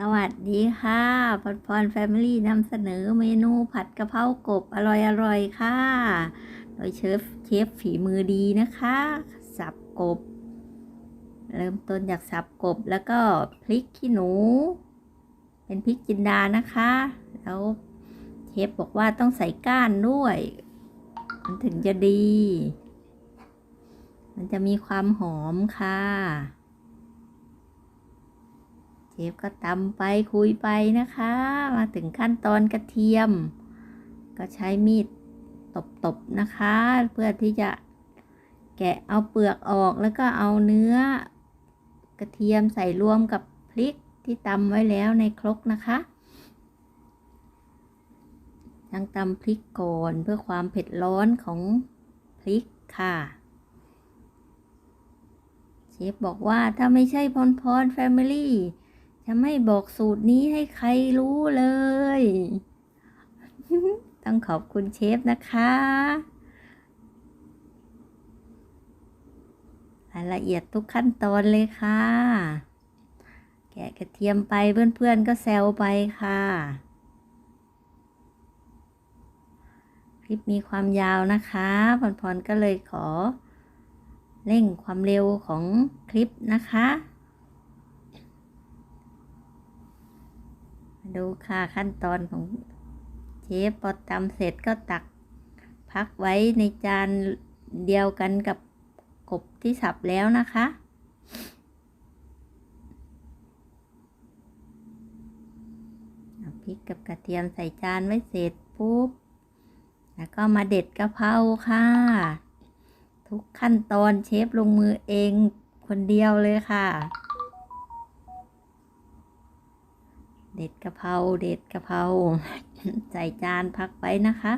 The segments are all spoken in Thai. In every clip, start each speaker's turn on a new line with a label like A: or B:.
A: สวัสดีค่ะพรพรแฟมิลี่นำเสนอเมนูผัดกะเพรากบอร่อยๆค่ะ โดยเชฟเชฟฝีมือดีนะคะ สับกบ เริ่มต้นจากสับกบแล้วก็พริกขี้หนู เป็นพริกจินดานะคะ แล้วเชฟบอกว่าต้องใส่ก้านด้วย มันถึงจะดี มันจะมีความหอมค่ะ เชฟก็ตำไปคุยไปนะคะ มาถึงขั้นตอนกระเทียม ก็ใช้มีดตบๆนะคะ เพื่อที่จะแกะเอาเปลือกออกแล้วก็เอาเนื้อกระเทียมใส่รวมกับพริกที่ตำไว้แล้วในครกนะคะทั้งตำพริกก่อนเพื่อความเผ็ดร้อนของพริกค่ะเชฟบอกว่าถ้าไม่ใช่พรพรแฟมิลี่ จะไม่บอกสูตรนี้ให้ใครรู้เลย ต้องขอบคุณเชฟนะคะ รายละเอียดทุกขั้นตอนเลยค่ะ แกะกระเทียมไปเพื่อนๆ ก็แซวไปค่ะ คลิปมีความยาวนะคะพรพรก็เลยขอ เร่งความเร็วของคลิปนะคะ ดูค่ะขั้นตอนของเชฟพอตำเสร็จก็ตักพักไว้ในจานเดียวกันกับกบที่สับแล้วนะคะเอาพริกกับกระเทียมใส่จานไว้เสร็จปุ๊บ แล้วก็มาเด็ดกะเพราค่ะ ทุกขั้นตอนเชฟลงมือเองคนเดียวเลยค่ะ เด็ดกะเพราเด็ดกะเพรา ใส่จานพักไว้นะคะ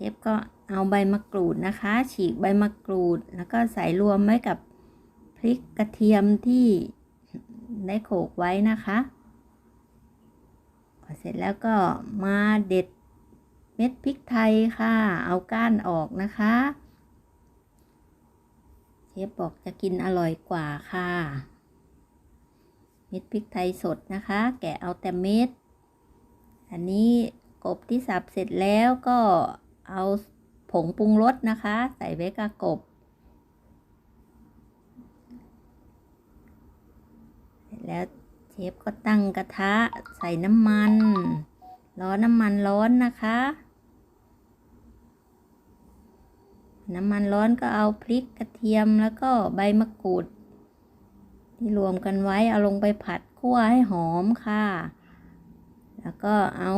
A: เชฟก็เอาใบมะกรูดนะคะ ฉีกใบมะกรูด แล้วก็ใส่รวมไว้กับพริกกระเทียมที่ได้โขลกไว้นะคะพอเสร็จแล้วก็มาเด็ดเม็ดพริกไทยค่ะ เอาก้านออกนะคะเชฟบอกจะกินอร่อยกว่าค่ะ เม็ดพริกไทยสดนะคะ แกะเอาแต่เม็ด อันนี้กบที่สับเสร็จแล้วก็ เอาผงปรุงรสนะคะ ใส่ไว้กับกบแล้วเชฟก็ตั้งกระทะใส่น้ำมันร้อนน้ำมันร้อนนะคะ น้ำมันร้อนก็เอาพริกกระเทียมแล้วก็ใบมะกรูด ที่รวมกันไว้เอาลงไปผัดคั่วให้หอมค่ะ แล้วก็เอา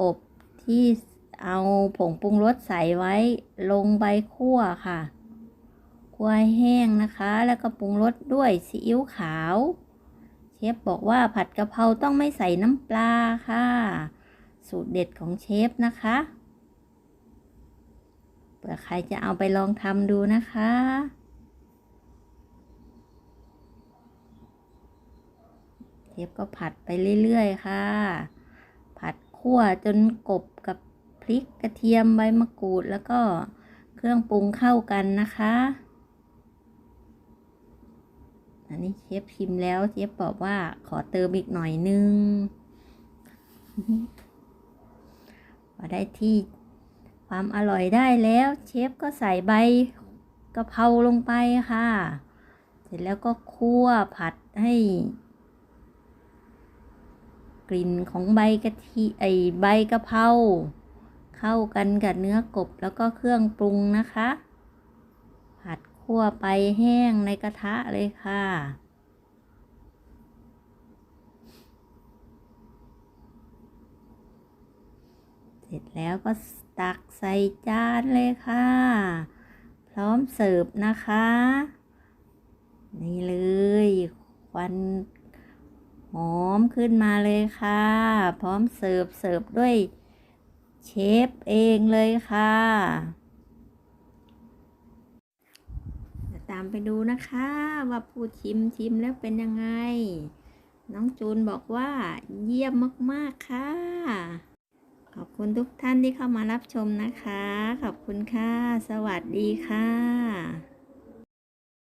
A: กบที่ เอาผงปรุงรสใส่ไว้ลงไปคั่วค่ะ คั่วแห้งนะคะ แล้วก็ปรุงรสด้วยซีอิ๊วขาว เชฟบอกว่าผัดกะเพราต้องไม่ใส่น้ำปลาค่ะ สูตรเด็ดของเชฟนะคะเผื่อใครจะเอาไปลองทำดูนะคะเชฟก็ผัดไปเรื่อยๆค่ะ ผัดคั่วจนกบกับ พริกกระเทียมใบมะกรูดแล้วก็เครื่องปรุงเข้ากันนะคะ อันนี้เชฟชิมแล้วเชฟบอกว่าขอเติมอีกหน่อยนึงพอได้ที่ความอร่อยได้แล้ว เชฟก็ใส่ใบกะเพราลงไปค่ะ เสร็จแล้วก็คั่วผัดให้ กลิ่นของใบกะทิไอใบกะเพรา เข้ากันกับเนื้อกบแล้วก็เครื่องปรุงนะคะ ผัดคั่วไปแห้งในกระทะเลยค่ะ เสร็จแล้วก็ตักใส่จานเลยค่ะ พร้อมเสิร์ฟนะคะ นี่เลยควันหอมขึ้นมาเลยค่ะ พร้อมเสิร์ฟเสิร์ฟด้วย เชฟเองเลยค่ะ ตามไปดูนะคะว่าผู้ชิมชิมแล้วเป็นยังไง น้องจูนบอกว่าเยี่ยมมากๆค่ะ ขอบคุณทุกท่านที่เข้ามารับชมนะคะ ขอบคุณค่ะ สวัสดีค่ะ